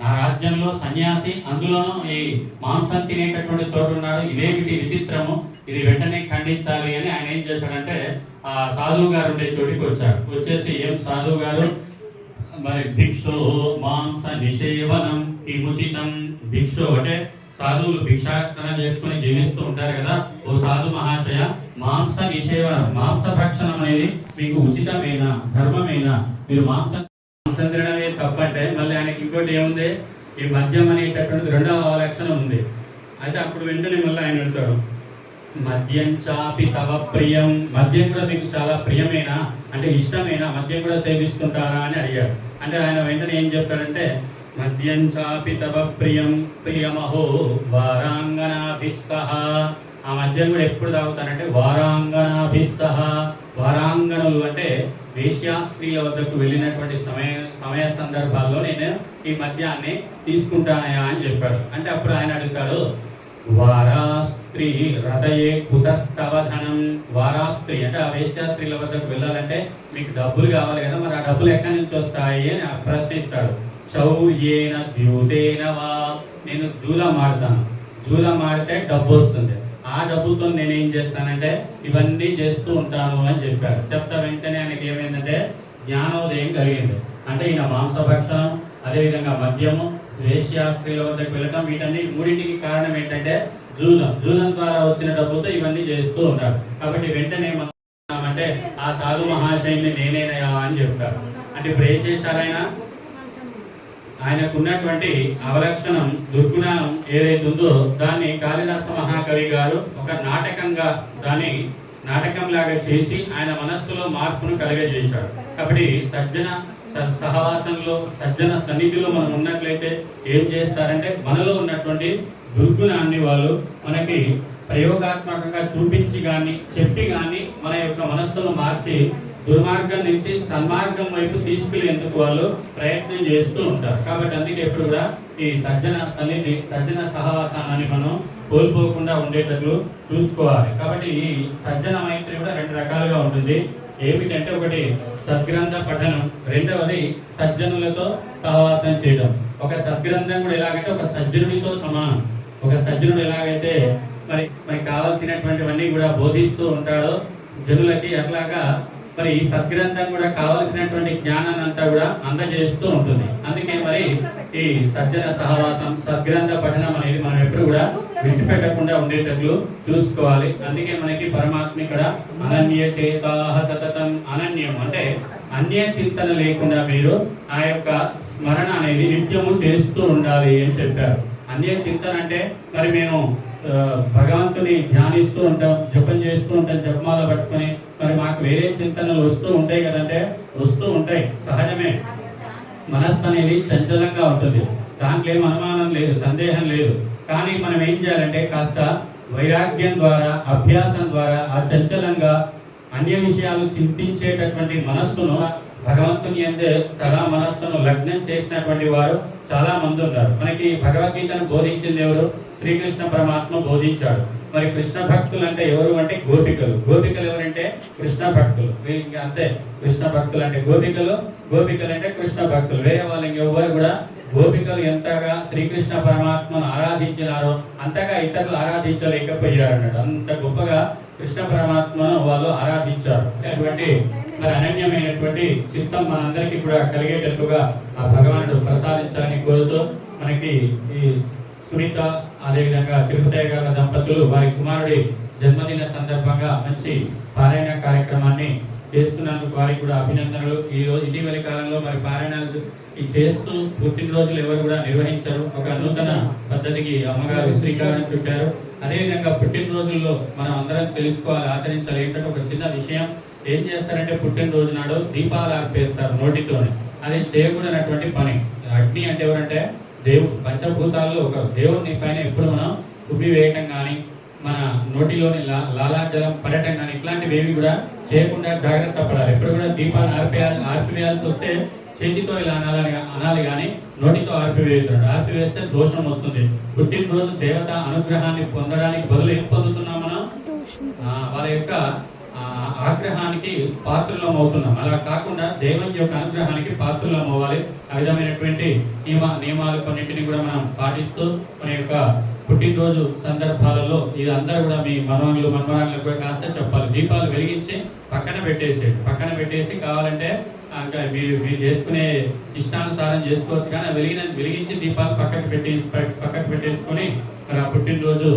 నా రాజ్యంలో సన్యాసి అందులోనూ ఈ మాంసం తినేటటువంటి చోటు ఉన్నాడు. ఇదేమిటి విచిత్రము? ఇది వెంటనే ఖండించాలి అని ఆయన ఏం చేశాడంటే ఆ సాధువు గారు ఉండే చోటికి వచ్చాడు వచ్చేసి ఏం సాధువు గారు? మరి భిక్షో మాంస నిషేవనం కిముచితం. భిక్షో అంటే సాధువులు భిక్షాటన చేసుకుని జీవిస్తూ ఉంటారు కదా. ఓ సాధు మహాశయ మాంస నిషేవనం మాంస భక్షణం అనేది మీకు ఉచితమేనా? ధర్మమేనా? మీరు మాంసం మాంసం తినడమే మళ్ళీ ఆయనకి ఇంకోటి ఏముంది? ఈ మద్యం అనేటటువంటి రెండవ లక్షణం ఉంది. అయితే అప్పుడు వెంటనే మళ్ళీ ఆయన వెళ్తాడు. మద్యం చాపి తవ ప్రియం. మద్యం కూడా మీకు చాలా ప్రియమేనా? అంటే ఇష్టమేనా? మద్యం కూడా సేవిస్తుంటారా? అని అడిగాడు. అంటే ఆయన వెంటనే ఏం చెప్తాడంటే మద్యం చాపి తవ ప్రియం ప్రియమహో వారాంగనాభిస్సహ ఆ మధ్యలో కూడా ఎప్పుడు తాగుతానంటే వారాంగనాభిస్సహ వారాంగనలు అంటే వేశ్యాస్త్రీల వద్దకు వెళ్ళినటువంటి సమయ సమయ సందర్భాల్లో నేను ఈ మద్యాన్ని తీసుకుంటానయా అని చెప్పాడు. అంటే అప్పుడు ఆయన అడుగుతాడు వారాస్త్రీ హృదయే కుతస్తవధనం వారాస్త్రీ అంటే ఆ వేశ్యాస్త్రీల వద్దకు వెళ్ళాలంటే మీకు డబ్బులు కావాలి కదా మరి ఆ డబ్బులు ఎక్కడి నుంచి వస్తాయి అని ఆ ప్రశ్నిస్తాడు. చౌయేన ద్యూతేన వా. నేను జూలం ఆడతాను జూలం ఆడితే డబ్బు వస్తుంది. ఆ డబ్బుతో నేను ఏం చేస్తానంటే ఇవన్నీ చేస్తూ ఉంటాను అని చెప్పాడు. చెప్తా వెంటనే ఆయనకి ఏమైందంటే జ్ఞానోదయం కలిగింది. అంటే ఈయన మాంసభక్షణం అదేవిధంగా మద్యము వేశ్యాస్త్రీల వద్దకు వెళ్ళటం వీటన్ని మూడింటికి కారణం ఏంటంటే జూదం. జూదం ద్వారా వచ్చిన డబ్బుతో ఇవన్నీ చేస్తూ ఉంటారు కాబట్టి వెంటనే అంటే ఆ సాధు మహాశయుని నేనేనయా అని చెప్తారు అంటే ఇప్పుడు ఏం చేశారైనా ఆయనకున్నటువంటి ఆయనకు ఉన్నటువంటి అవలక్షణం దుర్గుణం ఏదైతే ఉందో దాన్ని కాళిదాస మహాకవి గారు ఒక నాటకంగా దాన్ని నాటకం లాగా చేసి ఆయన మనస్సులో మార్పును కలగజేశాడు కాబట్టి సజ్జన స- సహవాసంలో సజ్జన సన్నిధిలో మనం ఉన్నట్లయితే ఏం చేస్తారంటే మనలో ఉన్నటువంటి దుర్గుణాన్ని వాళ్ళు మనకి ప్రయోగాత్మకంగా చూపించి కానీ చెప్పి కానీ మన యొక్క మనస్సును మార్చి దుర్మార్గం నుంచి సన్మార్గం వైపు తీసుకెళ్ళేందుకు వాళ్ళు ప్రయత్నం చేస్తూ ఉంటారు. కాబట్టి అందుకే ఎప్పుడు కూడా ఈ సజ్జన సన్నిధి సజ్జన సహవాసాన్ని మనం కోల్పోకుండా ఉండేటట్లు చూసుకోవాలి. కాబట్టి ఈ సజ్జన మైత్రి కూడా రెండు రకాలుగా ఉంటుంది. ఏమిటంటే ఒకటి సద్గ్రంథ పఠనం రెండవది సజ్జనులతో సహవాసం చేయడం. ఒక సద్గ్రంథం కూడా ఎలాగైతే ఒక సజ్జనుడితో సమానం. ఒక సజ్జనుడు ఎలాగైతే మరి మరి కావాల్సినటువంటివన్నీ కూడా బోధిస్తూ ఉంటాడో జనులకి అట్లాగా మరి ఈ సద్గ్రంథం కూడా కావలసినటువంటి జ్ఞానాన్ని అంతా కూడా అందజేస్తూ ఉంటుంది. అందుకే మరి ఈ సజ్జన సహవాసం సద్గ్రంథ పఠనం అనేది మనం ఎప్పుడు కూడా విడిచిపెట్టకుండా ఉండేటట్లు చూసుకోవాలి. అందుకే మనకి పరమాత్మ ఇక్కడ అనన్య చేతాహ సతతం అనన్యం అంటే అన్య చింతన లేకుండా మీరు ఆ యొక్క స్మరణ అనేది నిత్యము చేస్తూ ఉండాలి అని చెప్పారు. అన్య చింతన అంటే మరి మేము భగవంతుని ధ్యానిస్తూ ఉంటాం జపం చేస్తూ ఉంటాం జపమాల పట్టుకొని మరి మాకు వేరే చింతనలు వస్తూ ఉంటాయి కదంటే వస్తూ ఉంటాయి సహజమే. మనస్సు అనేది చంచలంగా ఉంటుంది. దాంట్లో ఏం అనుమానం లేదు సందేహం లేదు. కానీ మనం ఏం చేయాలంటే కాస్త వైరాగ్యం ద్వారా అభ్యాసం ద్వారా ఆ చంచలంగా అన్య విషయాలు చింతించేటటువంటి మనస్సును భగవంతుని అందే సదా మనస్సును లగ్నం చేసినటువంటి వారు చాలా మంది ఉన్నారు. మనకి భగవద్గీతను బోధించింది ఎవరు? శ్రీకృష్ణ పరమాత్మ బోధించాడు. మరి కృష్ణ భక్తులు అంటే ఎవరు అంటే గోపికలు. గోపికలు ఎవరంటే కృష్ణ భక్తులు. ఇంకా అంతే. కృష్ణ భక్తులు అంటే గోపికలు గోపికలు అంటే కృష్ణ భక్తులు. వేరే వాళ్ళు ఇంకెవ్వరు కూడా గోపికలు ఎంతగా శ్రీకృష్ణ పరమాత్మను ఆరాధించినారో అంతగా ఇతరులు ఆరాధించలేకపోయారు అన్నాడు. అంత గొప్పగా కృష్ణ పరమాత్మను వాళ్ళు ఆరాధించారు. అటువంటి మరి అనన్యమైనటువంటి చిత్తం మనందరికీ కూడా కలిగేటట్టుగా ఆ భగవానుడు ప్రసాదించాలని కోరుతూ మనకి ఈ సునీత అదేవిధంగా తిరుపతి గారి దంపతులు వారి కుమారుడి జన్మదిన సందర్భంగా మంచి పారాయణ కార్యక్రమాన్ని చేస్తున్నందుకు వారికి కూడా అభినందనలు. ఈ రోజు ఇటీవలి కాలంలో మరి పారాయణాలు చేస్తూ పుట్టినరోజులు ఎవరు కూడా నిర్వహించరు. ఒక నూతన పద్ధతికి అమ్మగారు శ్రీకారం చుట్టారు. అదేవిధంగా పుట్టినరోజుల్లో మనం అందరం తెలుసుకోవాలి ఆచరించాలి. ఏంటంటే ఒక చిన్న విషయం. ఏం చేస్తారంటే పుట్టినరోజు నాడు దీపాలు ఆర్పేస్తారు నోటితోనే. అది చేయకూడనటువంటి పని. అగ్ని అంటే ఎవరంటే దేవుడు పంచభూతాల్లో ఒక దేవుని పైన ఎప్పుడు మనం ఉబ్బి వేయటం కానీ మన నోటిలోని లాలాజలం పడటం కానీ ఇట్లాంటివి ఏవి కూడా చేయకుండా జాగ్రత్త పడాలి. ఎప్పుడు కూడా దీపాన్ని ఆర్పేయాలి ఆర్పివేయాల్సి వస్తే చేతితో ఇలా అనాలని అనాలి కానీ నోటితో ఆర్పివేయతాడు ఆర్పివేస్తే దోషం వస్తుంది. పుట్టినరోజు దేవత అనుగ్రహాన్ని పొందడానికి బదులు ఏం పొందుతున్నాం మనం? వాళ్ళ యొక్క ఆగ్రహానికి పాత్రలం అవుతున్నాం అలా కాకుండా దేవుని యొక్క అనుగ్రహానికి పాత్రలం అవ్వాలి ఆ విధమైనటువంటి నియమ నియమాలు కొన్నింటిని కూడా మనం పాటిస్తూ మన యొక్క పుట్టినరోజు సందర్భాలలో ఇది అందరూ కూడా మీ మనవనులు మనవరాళ్ళకు కూడా కాస్త చెప్పాలి. దీపాలు వెలిగించి పక్కన పెట్టేసేయండి. పక్కన పెట్టేసి కావాలంటే ఇంకా మీరు మీరు చేసుకునే ఇష్టానుసారం చేసుకోవచ్చు. కానీ వెలిగిన వెలిగించి దీపాలు పక్కకు పెట్టి పక్కకు పెట్టేసుకొని మరి ఆ పుట్టినరోజు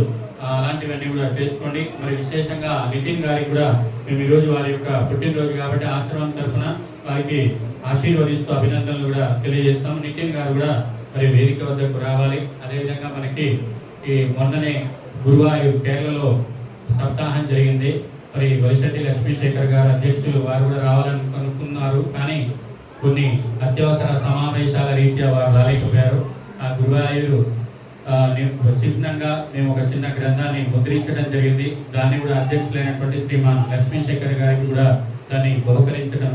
అలాంటివన్నీ కూడా చేసుకోండి మరి విశేషంగా నితిన్ గారికి కూడా మేము ఈరోజు వారి యొక్క పుట్టినరోజు కాబట్టి ఆశ్రమం తరఫున వారికి ఆశీర్వదిస్తూ అభినందనలు కూడా తెలియజేస్తాం నితిన్ గారు కూడా మరి వేదిక వద్దకు రావాలి. అదేవిధంగా మనకి ఈ మొన్ననే గురువాయూర్ కేరళలో సప్తాహం జరిగింది. మరి వైశటి లక్ష్మీశేఖర్ గారు అధ్యక్షులు వారు కూడా రావాలని అనుకున్నారు కానీ కొన్ని అత్యవసర సమావేశాల రీత్యా వారు రాలేకపోయారు. ఆ గురువాయూరు చిహ్నంగా మేము ఒక చిన్న గ్రంథాన్ని ముద్రించడం జరిగింది. దాన్ని కూడా అధ్యక్షులైనటువంటి శ్రీమాన్ లక్ష్మీశేఖర్ గారికి కూడా దాన్ని బహుకరించడం